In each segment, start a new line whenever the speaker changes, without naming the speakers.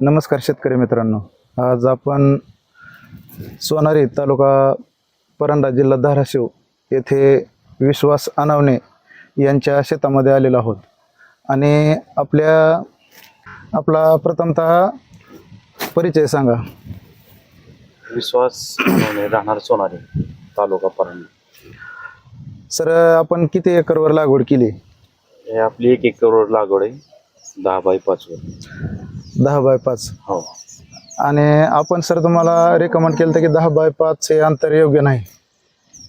नमस्कार शेतकरी मित्रांनो. आज आपण सोनारी तालुका परंडा जिल्हा धाराशिव येथे विश्वास अनावणे यांच्या शेतामध्ये आलेलो आहोत. आणि आपल्या आपला प्रथमतः परिचय सांगा.
विश्वास राहणार सोनारी तालुका परंड.
सर आपण किती एकरवर लागवड केली?
हे आपली एक एकर लागवड आहे दहा बाय पाच वर.
दहा बाय पाच.
हो.
आणि आपण सर तुम्हाला रेकमेंड केलं होतं की दहा बाय पाच हे अंतर योग्य नाही.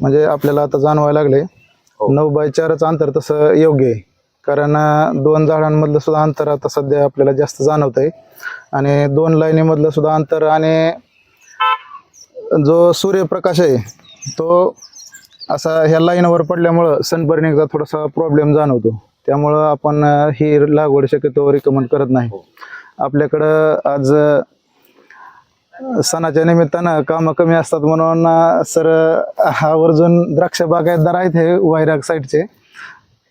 म्हणजे आपल्याला आता जाणवायला लागले
हो.
नऊ बाय चारच अंतर तसं योग्य आहे. कारण अं, दोन झाडांमधलं सुद्धा अंतर आता सध्या आपल्याला जास्त जाणवत आहे आणि दोन लाईनीमधलं सुद्धा अंतर आणि जो सूर्यप्रकाश आहे तो असा ह्या लाईनवर पडल्यामुळं सनबर्निंगचा थोडासा प्रॉब्लेम जाणवतो. त्यामुळं आपण ही लागवड शक्यतो रिकमेंड करत नाही. आपल्याकडं आज सणाच्या निमित्तानं कामं कमी असतात म्हणून सर आवर्जून द्राक्ष बागायतदार आहेत हे वैराग साईडचे.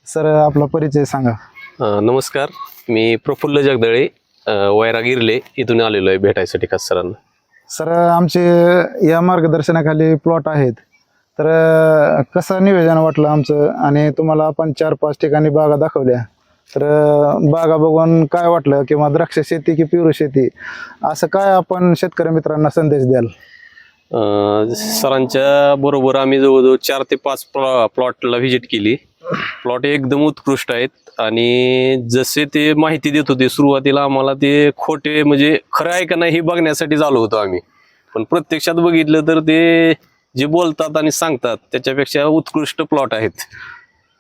सर आपला परिचय सांगा.
नमस्कार. मी प्रफुल्ल जगदळे वैराग इरले इथून आलेलो आहे भेटायसाठी खास सरांना.
सर आमचे या मार्गदर्शनाखाली प्लॉट आहेत. तर कसं नियोजन वाटलं आमचं? आणि तुम्हाला आपण चार पाच ठिकाणी बागा दाखवल्या. तर बागा बघून काय वाटलं? किंवा द्राक्ष शेती की पिवरू शेती? असं काय आपण शेतकरी मित्रांना संदेश द्याल?
सरांच्या बरोबर आम्ही जवळजवळ चार ते पाच प्लॉ प्लॉटला व्हिजिट केली. प्लॉट एकदम उत्कृष्ट आहेत. आणि जसे ते माहिती देत होते सुरुवातीला आम्हाला ते खोटे म्हणजे खरं आहे का नाही हे बघण्यासाठी आलो होतो आम्ही. पण प्रत्यक्षात बघितलं तर ते जे बोलतात आणि सांगतात त्याच्यापेक्षा उत्कृष्ट प्लॉट आहेत.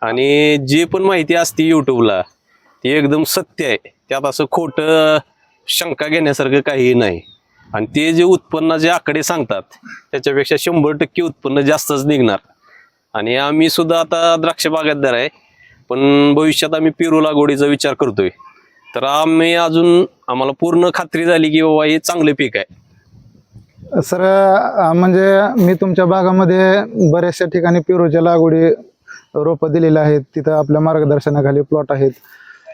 आणि जे पण माहिती असते यूट्यूबला ती एकदम सत्य आहे. त्यात असं खोटं शंका घेण्यासारखं काहीही नाही. आणि ते जे उत्पन्नाचे आकडे सांगतात त्याच्यापेक्षा शंभर टक्के उत्पन्न जास्तच निघणार. आणि आम्ही सुद्धा आता द्राक्ष बागायतदार आहे पण भविष्यात आम्ही पेरू लागवडीचा विचार करतोय. तर आम्ही अजून आम्हाला पूर्ण खात्री झाली की बाबा हे चांगलं पीक आहे.
सर म्हणजे मी तुमच्या भागामध्ये बऱ्याचशा ठिकाणी पेरूच्या लागवडी रोपं दिलेली आहेत. तिथं आपल्या मार्गदर्शनाखाली प्लॉट आहेत.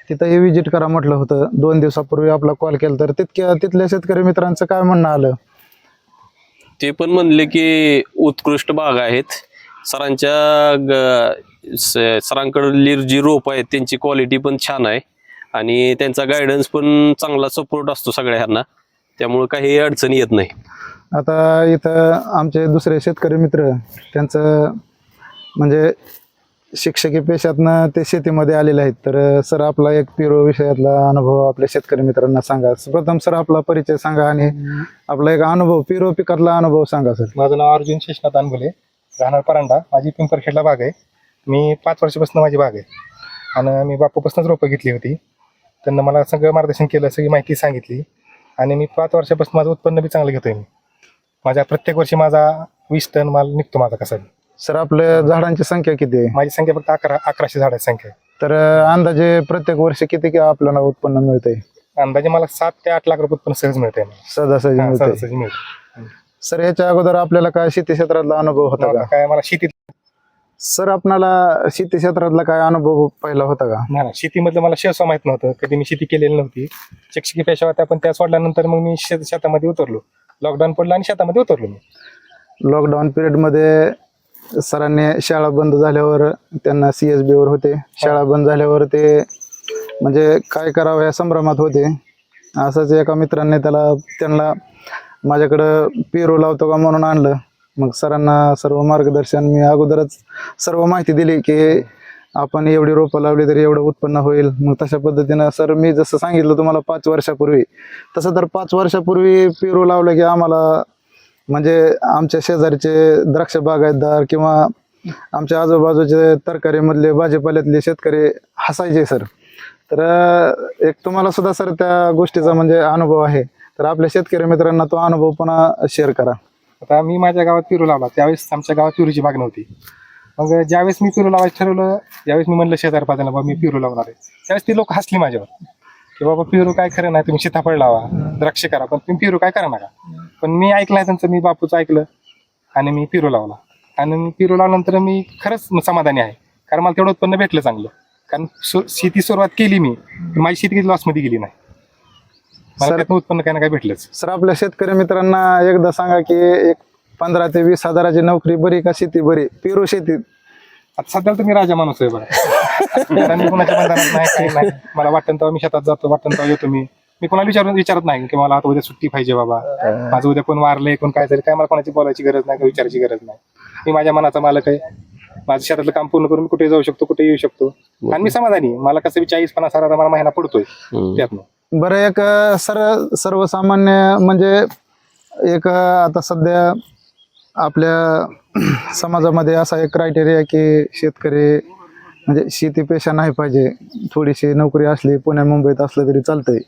तिथं हे विजिट करा म्हटलं होतं. दोन दिवसापूर्वी आपला कॉल केला तर तितक्या तिथल्या शेतकरी मित्रांचं काय म्हणणं आलं?
ते पण म्हणले की उत्कृष्ट बाग आहेत. सरांच्या ग- स- सरांकडली जी रोप आहेत. त्यांची क्वालिटी पण छान आहे. आणि त्यांचा गायडन्स पण चांगला सपोर्ट असतो सगळ्यांना. त्यामुळे काही अडचणी येत नाही.
आता इथं आमचे दुसरे शेतकरी मित्र त्यांचं म्हणजे शिक्षकी पेशातनं ते शेतीमध्ये आलेले आहेत. तर सर आपला एक पिरो विषयातला अनुभव आपल्या शेतकरी मित्रांना सांगा. प्रथम सर आपला परिचय सांगा आणि आपला एक अनुभव पिरो पिकातला अनुभव सांगा सर.
माझं नाव अर्जुन शेषनाथ अनबुले राहणार परांडा. माझी पिंपरखेडला बाग आहे. मी पाच वर्षापासून माझी बाग आहे. आणि मी बापूपासूनच रोपं घेतली होती. त्यांना मला सगळं मार्गदर्शन केलं सगळी माहिती सांगितली. आणि मी पाच वर्षापासून माझं उत्पन्न बी चांगलं घेतोय मी. माझ्या प्रत्येक वर्षी माझा वीस टन माल निघतो माझा कसा बी.
सर आपल्या झाडांची संख्या किती आहे?
माझी संख्या फक्त अकरा अकराशे झाडाची संख्या आहे.
तर अंदाजे प्रत्येक वर्षी किती की आपल्याला उत्पन्न मिळतंय?
अंदाजे मला सात ते आठ लाख रुपये उत्पन्न सहज मिळते
सहजासहजी मिळतंय.
सहज मिळते
सर याच्या अगोदर आपल्याला काय शेती क्षेत्रातला अनुभव होता का?
काय मला शेतीत
सर आपणाला शेती क्षेत्रातला काय अनुभव पहिला होता का?
नाही ना शेतीमधलं मला शेवसा माहीत नव्हतं. कधी मी शेती केलेली नव्हती. शिक्षकी पेशा होत्या पण त्या सोडल्यानंतर मग मी शेत शेतामध्ये उतरलो. लॉकडाऊन पडलं आणि शेतामध्ये उतरलो मी.
लॉकडाऊन पिरियडमध्ये सरांनी शाळा बंद झाल्यावर त्यांना सी एस बीवर होते. शाळा बंद झाल्यावर ते म्हणजे काय करावं या संभ्रमात होते. असंच एका मित्राने त्याला त्यांना माझ्याकडं पेरू लावतो का म्हणून आणलं. मग सरांना सर्व मार्गदर्शन मी अगोदरच सर्व माहिती दिली की आपण एवढी रोपं लावली तरी एवढं उत्पन्न होईल. मग तशा पद्धतीनं सर मी जसं सांगितलं तुम्हाला पाच वर्षापूर्वी तसं तर पाच वर्षापूर्वी पेरू लावलं की आम्हाला म्हणजे आमच्या शेजारचे द्राक्ष बागायतदार किंवा आमच्या आजूबाजूचे तरकारीमधले भाजीपाल्यातले शेतकरी हसायचे सर. तर एक तुम्हाला सुद्धा सर त्या गोष्टीचा म्हणजे अनुभव आहे. तर आपल्या शेतकरी मित्रांना तो अनुभव पुन्हा शेअर करा.
आता मी माझ्या गावात पेरू लावला. त्यावेळेस आमच्या गावात पेरूची बाग नव्हती. मग ज्यावेळेस मी पेरू लावायचं ठरवलं ज्यावेळेस मी म्हणलं शेजार पाजायला बाबा मी पेरू लावणार आहे. त्यावेळेस ती लोक हसली माझ्यावर. की बाबा पेरू काय खरं नाही तुम्ही सीताफळ लावा द्राक्ष करा पण तुम्ही पेरू काय करा नका. पण मी ऐकलं त्यांचं मी बापूचं ऐकलं आणि मी पेरू लावला. आणि मी पेरू लावल्यानंतर मी खरंच समाधानी आहे. कारण मला तेवढं उत्पन्न भेटलं चांगलं. कारण शेती सुरुवात केली मी माझी शेती कधी लॉसमध्ये गेली नाही. मला उत्पन्न काय ना काय भेटलंच.
सर आपल्या शेतकरी मित्रांना एकदा सांगा की एक पंधरा ते वीस हजाराची नोकरी बरी का शेती बरी? पेरू शेती
आता सध्या तर मी राजा माणूस आहे कारण मी कोणाच्या बंधनात नाही काही नाही. मला वाटतं तेव्हा मी शेतात जातो वाटतं तेव्हा येतो मी. मी कोणाला विचारून विचारत नाही की मला आता उद्या सुट्टी पाहिजे बाबा. माझं उद्या कोण वारलंय कोण काय झालं काय मला कोणाची बोलायची गरज नाही का विचारायची गरज नाही. मी माझ्या मनाचा मालक आहे. माझं शेतातलं काम पूर्ण करून मी कुठे जाऊ शकतो कुठे येऊ शकतो? आणि मी समाधानी आहे. मला कसं बी चाळीस पन्नास हजार मला महिना पडतोय. त्यातनं.
बरं एक सर सर्वसामान्य म्हणजे एक आता सध्या आपल्या समाजामध्ये असा एक क्रायटेरिया की शेतकरी म्हणजे शेती पेशा नाही पाहिजे. थोडीशी नोकरी असली पुण्या मुंबईत असलं तरी चालतंय.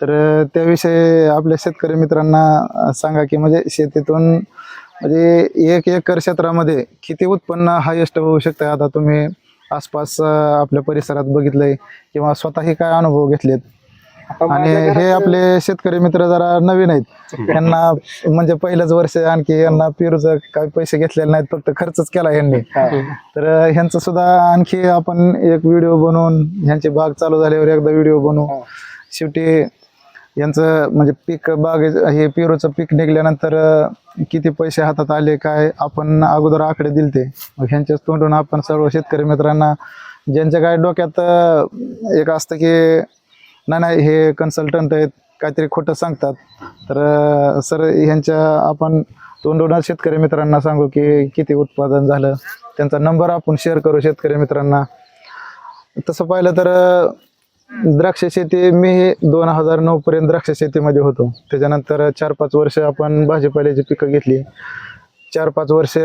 तर त्याविषयी आपल्या शेतकरी मित्रांना सांगा की म्हणजे शेतीतून म्हणजे एक एकर क्षेत्रामध्ये किती उत्पन्न हायेस्ट होऊ शकतं आता तुम्ही आसपास आपल्या परिसरात बघितलंय किंवा स्वतःही काय अनुभव घेतलेत? आणि हे आपले शेतकरी मित्र जरा नवीन आहेत यांना म्हणजे पहिलंच वर्ष आणखी यांना पेरूचं काय पैसे घेतलेले नाहीत फक्त खर्चच केला यांनी. तर ह्यांचं सुद्धा आणखी आपण एक व्हिडिओ बनवून ह्यांची बाग चालू झाल्यावर एकदा व्हिडिओ बनवू. शेवटी यांचं म्हणजे पीक बाग हे पेरूचं पीक निघल्यानंतर किती पैसे हातात आले काय आपण अगोदर आकडे दिलते मग ह्यांच्याच तोंडून आपण सर्व शेतकरी मित्रांना ज्यांच्या काय डोक्यात एक असतं की नाही नाही हे कन्सल्टंट आहेत काहीतरी खोटं सांगतात. तर सर ह्यांच्या आपण तोंडून शेतकरी मित्रांना सांगू की किती उत्पादन झालं. त्यांचा नंबर आपण शेअर करू शेतकरी मित्रांना. तसं पाहिलं तर द्राक्ष शेती मी दोन हजार नऊ पर्यंत द्राक्ष शेतीमध्ये होतो. त्याच्यानंतर चार पाच वर्ष आपण भाजीपाल्याची पिकं घेतली. चार पाच वर्ष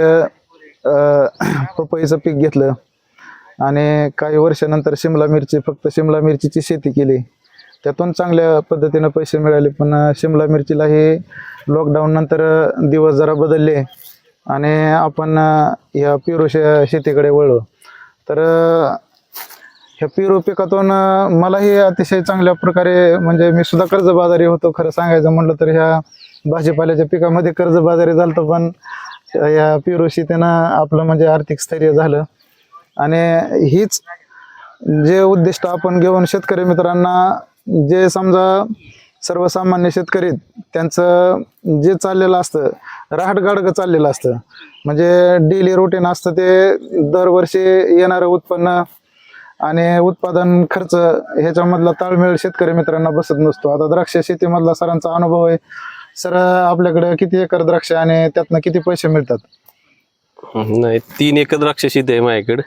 पपईचं पीक घेतलं. आणि काही वर्षानंतर शिमला मिरची फक्त शिमला मिरचीची शेती केली. त्यातून चांगल्या पद्धतीनं पैसे मिळाले. पण शिमला मिरचीला हे लॉकडाऊन नंतर दिवस जरा बदलले आणि आपण ह्या या शेतीकडे वळलो. तर ह्या पेरू पिकातून मलाही अतिशय चांगल्या प्रकारे म्हणजे मी सुद्धा कर्जबाजारी होतो खरं सांगायचं म्हटलं तर ह्या भाजीपाल्याच्या पिकामध्ये कर्जबाजारी झालं पण या पिरू शेतीनं आपलं म्हणजे आर्थिक स्थैर्य झालं. आणि हीच जे उद्दिष्ट आपण घेऊन शेतकरी मित्रांना जे समजा सर्वसामान्य शेतकरी आहेत, त्यांचं जे चाललेलं असतं राहटगाडगं चाललेलं असतं म्हणजे डेली रुटीन असतं ते दरवर्षी येणारं उत्पन्न आणि उत्पादन खर्च ह्याच्यामधला ताळमेळ शेतकरी मित्रांना बसत नसतो. आता द्राक्ष शेतीमधला सरांचा अनुभव आहे. सर आपल्याकडे किती एकर द्राक्ष आणि त्यातनं किती पैसे मिळतात?
नाही तीन एकर द्राक्ष शेती आहे माझ्याकडे.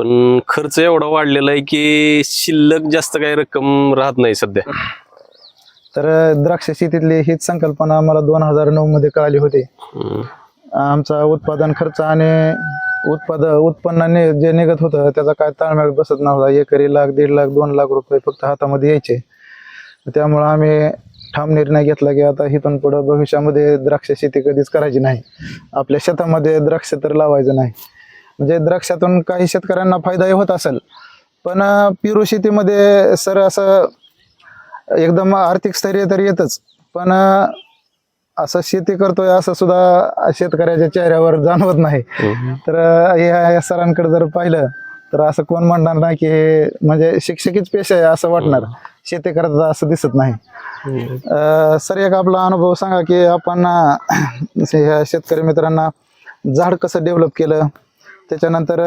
पण खर्च एवढा वाढलेला आहे की शिल्लक जास्त काही रक्कम राहत नाही सध्या.
तर द्राक्ष शेतीतली हीच संकल्पना मला दोन हजार नऊ मध्ये कळाली होती. आमचा उत्पादन खर्च आणि उत्पाद उत्पन्नाने जे निघत होतं त्याचा काय ताळमेळ बसत नव्हता. एकरी लाख दीड लाख दोन लाख रुपये फक्त हातामध्ये यायचे. त्यामुळं आम्ही ठाम निर्णय घेतला की आता इथून पुढं भविष्यामध्ये द्राक्ष शेती कधीच करायची नाही. आपल्या शेतामध्ये द्राक्ष तर लावायचं नाही. म्हणजे द्राक्षातून काही शेतकऱ्यांना फायदाही होत असेल. पण पेरू शेतीमध्ये सर असं एकदम आर्थिक स्थैर्य तर येतच. पण असं शेती करतोय असं सुद्धा शेतकऱ्याच्या चेहऱ्यावर जाणवत नाही. तर या सरांकडे जर पाहिलं तर असं कोण म्हणणार नाही की हे म्हणजे शिक्षकीच पेशा आहे असं वाटणार. शेती करत असं दिसत नाही. सर एक आपला अनुभव सांगा की आपण शेतकरी मित्रांना झाड कसं डेव्हलप केलं? त्याच्यानंतर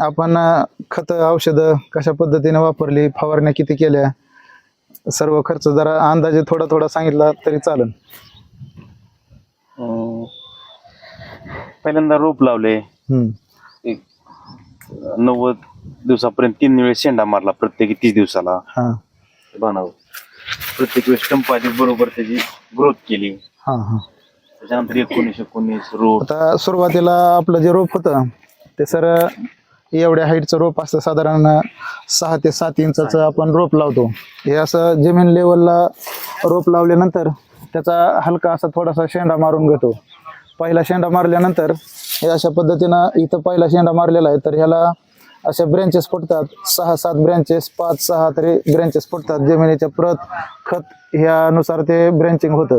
आपण खतं औषधं कशा पद्धतीने वापरली फवारण्या किती केल्या सर्व खर्च जरा अंदाजे थोडा थोडा सांगितला तरी चालेल.
पहिल्यांदा रोप लावले. एक नव्वद दिवसापर्यंत तीन वेळेस शेंडा मारला प्रत्येकी तीस दिवसाला.
हा.
बाणावर प्रत्येक वेळेस टंपाची बरोबर त्याची ग्रोथ केली.
हा हा.
त्याच्यानंतर एकोणीस एकोणीस रोप.
आता सुरुवातीला आपलं जे रोप होतं ते सर एवढ्या हाईटचं रोप असतं साधारण सहा ते सात इंचाचं आपण रोप लावतो. हे असं जमीन लेवलला रोप लावल्यानंतर त्याचा हलका असा थोडासा शेंडा मारून घेतो. पहिला शेंडा मारल्यानंतर हे अशा पद्धतीनं इथं पहिला शेंडा मारलेला आहे तर ह्याला अशा ब्रँचेस फुटतात. सहा सात ब्रँचेस पाच सहा तरी ब्रँचेस फुटतात. जमिनीच्या प्रत खत ह्यानुसार ते ब्रँचिंग होतं.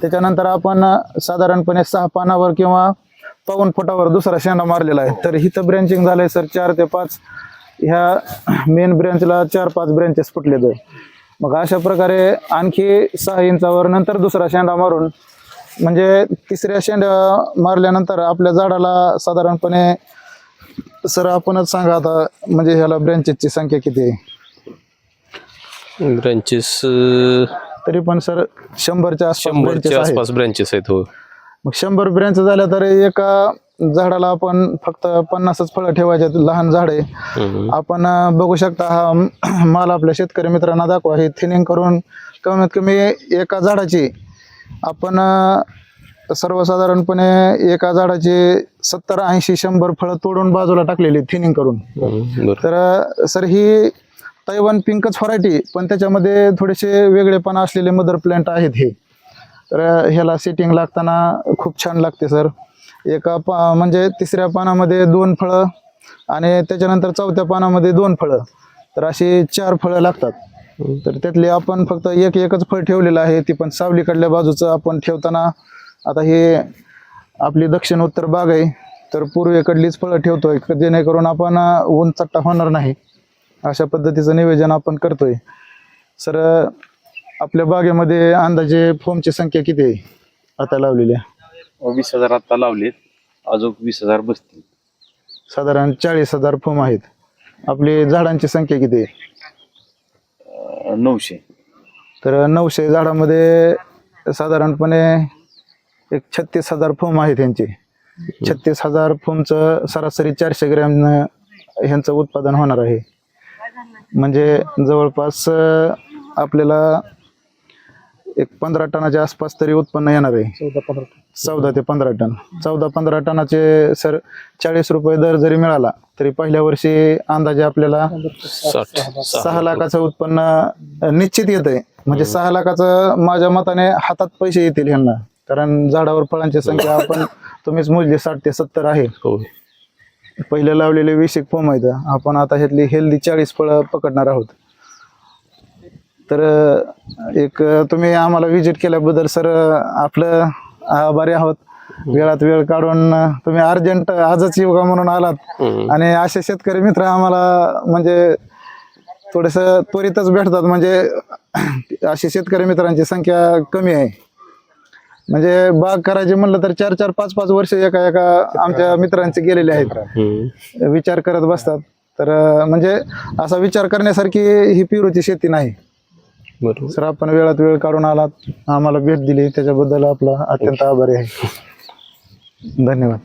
त्याच्यानंतर आपण साधारणपणे सहा पानावर किंवा पाऊन फुटावर दुसरा शेंडा मारलेला आहे. तर इथं ब्रँचिंग झालंय सर चार ते पाच. ह्या मेन ब्रँचला चार पाच ब्रँचेस फुटले तर मग अशा प्रकारे आणखी सहा इंचावर नंतर दुसरा शेंडा मारून म्हणजे तिसऱ्या शेंड्या मारल्यानंतर आपल्या झाडाला साधारणपणे सर आपणच सांगा आता म्हणजे ह्याला ब्रँचेसची संख्या किती आहे?
ब्रँचेस
तरी पण सर शंभरच्या
शंभरच्या. आसपास ब्रँचेस आहेत हो.
मग शंभर ब्रँच झाल्या तर एका झाडाला आपण फक्त पन्नासच फळं ठेवायचे. लहान झाड आहे. आपण बघू शकता हा माल आपल्या शेतकरी मित्रांना दाखवा हे थिनिंग करून कमीत कमी एका झाडाची आपण सर्वसाधारणपणे एका झाडाची सत्तर ऐंशी शंभर फळं तोडून बाजूला टाकलेली थिनिंग करून तर सर ही तैवान पिंकच व्हरायटी पण त्याच्यामध्ये थोडेसे वेगळेपणा असलेले मदर प्लांट आहेत हे तर ह्याला सेटिंग लागताना खूप छान लागते सर एका पा म्हणजे तिसऱ्या पानामध्ये दोन फळं आणि त्याच्यानंतर चौथ्या पानामध्ये दोन फळं. तर अशी चार फळं लागतात. तर त्यातले आपण फक्त एक एकच फळ ठेवलेलं आहे ती पण सावलीकडल्या बाजूचं आपण ठेवताना आता हे आपली दक्षिण उत्तर बाग आहे. तर पूर्वेकडलीच फळं ठेवतोय जेणेकरून आपण ऊन चट्टा होणार नाही. अशा पद्धतीचं नियोजन आपण करतोय. सर आपल्या बागेमध्ये अंदाजे फोमची संख्या किती आहे? आता लावलेल्या
वीस हजार आता लावलेत. अजून वीस हजार बसतील.
साधारण चाळीस हजार फोम आहेत. आपली झाडांची संख्या किती आहे?
अं, नऊशे.
तर नऊशे झाडामध्ये साधारणपणे एक छत्तीस हजार फोम आहेत यांचे छत्तीस हजार फोमचं सरासरी चारशे ग्रॅम ह्यांचं उत्पादन होणार आहे. म्हणजे जवळपास अं, आपल्याला एक पंधरा टनाच्या आसपास तरी उत्पन्न येणार आहे.
चौदा पंधरा
चौदा ते पंधरा टन. चौदा पंधरा टनाचे सर चाळीस रुपये दर जरी मिळाला तरी पहिल्या वर्षी अंदाजे आपल्याला सहा लाखाचं उत्पन्न निश्चित येत आहे म्हणजे सहा लाखाचं माझ्या मताने हातात पैसे येतील ह्यांना. कारण झाडावर फळांची संख्या आपण तुम्हीच मोजली साठ ते सत्तर आहे.
हो.
पहिले लावलेले वीस एक पोम आहेत. आपण आता ह्यातली हेल्दी चाळीस फळं पकडणार आहोत. तर एक तुम्ही आम्हाला विजिट केल्याबद्दल सर आपलं आभारी आहोत. वेळात वेळ काढून तुम्ही अर्जंट आजच का म्हणून आलात. आणि असे शेतकरी मित्र आम्हाला म्हणजे थोडस त्वरितच भेटतात. म्हणजे असे शेतकरी मित्रांची संख्या कमी आहे. म्हणजे बाग करायची म्हणलं तर चार चार पाच पाच वर्ष एका एका आमच्या मित्रांचे गेलेले आहेत. विचार करत बसतात. तर म्हणजे असा विचार करण्यासारखी ही पिरूची शेती नाही.
बरोबर.
सर आपण वेळात वेळ काढून आलात. आम्हाला भेट दिली. त्याच्याबद्दल आपला अत्यंत आभारी आहे. धन्यवाद.